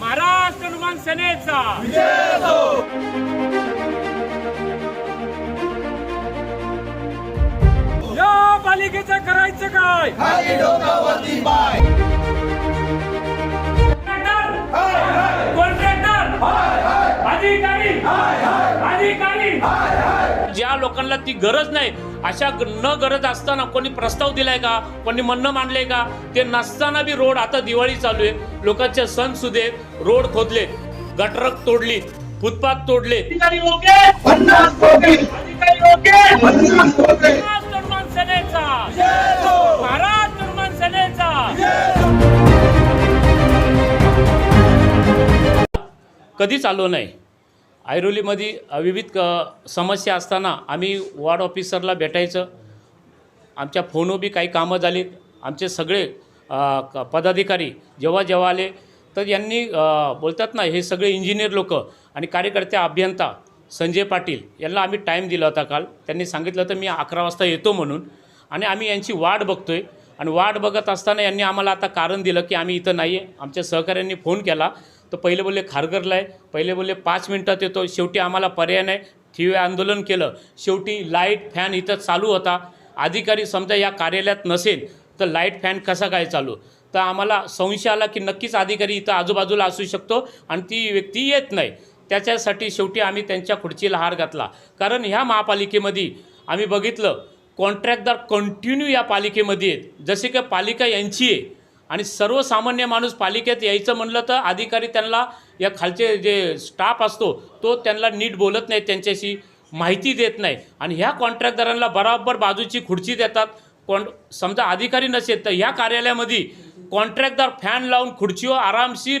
महाराष्ट्र हनुमान सेनेचा। या पालिकेचं करायचं काय? कॉन्ट्रॅक्टर अधिकारी? अधिकारी? ज्या लोकांना ती गरज नाही अशा न गरज असताना कोणी प्रस्ताव दिलाय का? कोणी म्हणणं मांडलंय का? ते नसताना बी रोड आता दिवाळी चालू आहे. लोकांचे सण सुदे रोड खोदले गटर तोडली फुटपाथ तोडले. कधीच आलो नाही? ऐरोलीमध्ये विविध क समस्या असताना आम्ही वॉर्ड ऑफिसरला भेटायचं. आमच्या फोनवर बी काही कामं झालीत आमचे सगळे क- पदाधिकारी जेव्हा जेव्हा आले तर यांनी बोलतात ना हे सगळे इंजिनियर लोक आणि कार्यकर्ते अभियंता संजय पाटील यांना आम्ही टाईम दिला होता काल. त्यांनी सांगितलं तर मी अकरा वाजता येतो म्हणून. आणि आम्ही यांची वाट बघतो आहे आणि वाट बघत असताना यांनी आम्हाला आता कारण दिलं की आम्ही इथं नाही आहे आमच्या सहकाऱ्यांनी फोन केला. तर पहिले बोलले खारघरला आहे पहिले बोलले पाच मिनटात येतो शेवटी आम्हाला पर्याय नाही. ठिवे आंदोलन केलं. शेवटी लाइट फॅन इथं चालू होता. अधिकारी समजा या कार्यालयात नसेल तर लाइट फॅन कसा काय चालू? तर आम्हाला संशय आला की नक्कीच अधिकारी इथं आजूबाजूला असू शकतो आणि ती व्यक्ती येत नाही. त्याच्यासाठी शेवटी आम्ही त्यांच्या खुर्चीला हार घातला. कारण ह्या महापालिकेमध्ये आम्ही बघितलं कॉन्ट्रॅक्टदार कंटिन्यू या पालिकेमध्ये आहेत. जसे की पालिका यांची आहे. आणि सर्वसामान्य माणूस पालिकेत यायचं म्हणलं तर अधिकारी त्यांना या खालचे जे स्टाफ असतो तो त्यांना नीट बोलत नाही त्यांच्याशी माहिती देत नाही. आणि ह्या कॉन्ट्रॅक्टदारांना बराबर बाजूची खुर्ची देतात. कॉन समजा अधिकारी नसेल तर ह्या कार्यालयामध्ये कॉन्ट्रॅक्टदार फॅन लावून खुर्चीवर आरामशीर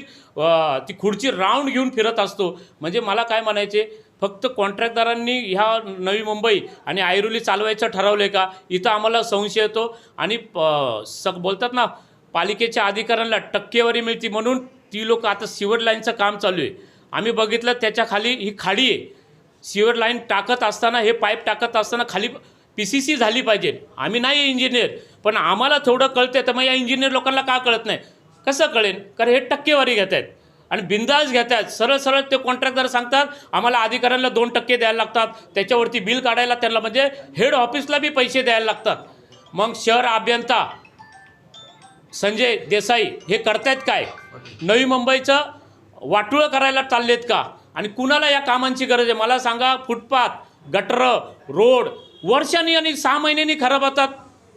ती खुर्ची राऊंड घेऊन फिरत असतो. म्हणजे मला काय म्हणायचे फक्त कॉन्ट्रॅक्टदारांनी ह्या नवी मुंबई आणि ऐरोली चालवायचं ठरवलं आहे का? इथं आम्हाला संशय येतो. आणि प- स बोलतात ना पालिकेच्या अधिकाऱ्यांना टक्केवारी मिळते म्हणून ती लोक आता सिवर लाईनचं काम चालू आहे. आम्ही बघितलं त्याच्याखाली ही खाडी आहे. सिवर लाईन टाकत असताना हे पाईप टाकत असताना खाली पी सी सी झाली पाहिजे. आम्ही नाही इंजिनियर पण आम्हाला थोडं कळते तर मग या इंजिनियर लोकांना का कळत नाही? कसं कळेल? कारण हे टक्केवारी घेत आहेत. आणि बिंदास घेत आहेत. सरळ सरळ ते कॉन्ट्रॅक्टर सांगतात आम्हाला अधिकाऱ्यांना दोन टक्के द्यायला लागतात. त्याच्यावरती बिल काढायला त्यांना म्हणजे हेड ऑफिसला बी पैसे द्यायला लागतात. मग शहर अभियंता संजय देसाई हे करतायत काय? नवी मुंबईचं वाटुळं करायला चाललेत का? आणि कुणाला या कामांची गरज आहे? मला सांगा फुटपाथ गटरं रोड वर्षांनी आणि सहा महिन्यांनी खराब होतात.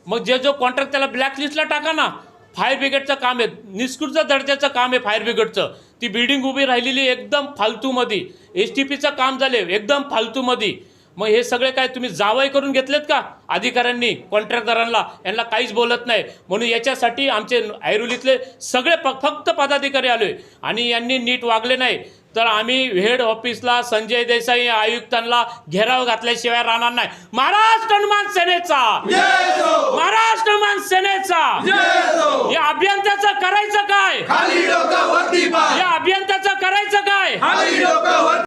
मग जे जो कॉन्ट्रॅक्ट त्याला ब्लॅकलिस्टला टाका ना. फायर ब्रिगेडचं काम आहे. निष्कृत दर्जाचं काम आहे फायर ब्रिगेडचं ती बिल्डिंग उभी राहिलेली एकदम फालतूमध्ये. एस टी पीचं काम झाले एकदम फालतूमध्ये. मग हे सगळे काय तुम्ही जावई करून घेतलेत का? अधिकाऱ्यांनी कॉन्ट्रॅक्टदारांना यांना काहीच बोलत नाही. म्हणून याच्यासाठी आमचे ऐरोलीतले सगळे प फक्त पदाधिकारी आलोय. आणि यांनी नीट वागले नाही. तर आम्ही हेड ऑफिसला संजय देसाई आयुक्तांना घेराव घातल्याशिवाय राहणार नाही. महाराष्ट्र निर्माण सेनेचा! महाराष्ट्र निर्माण सेनेचा! या अभियंत्याचं करायचं काय? या अभियंत्याचं करायचं काय? खाली डोकं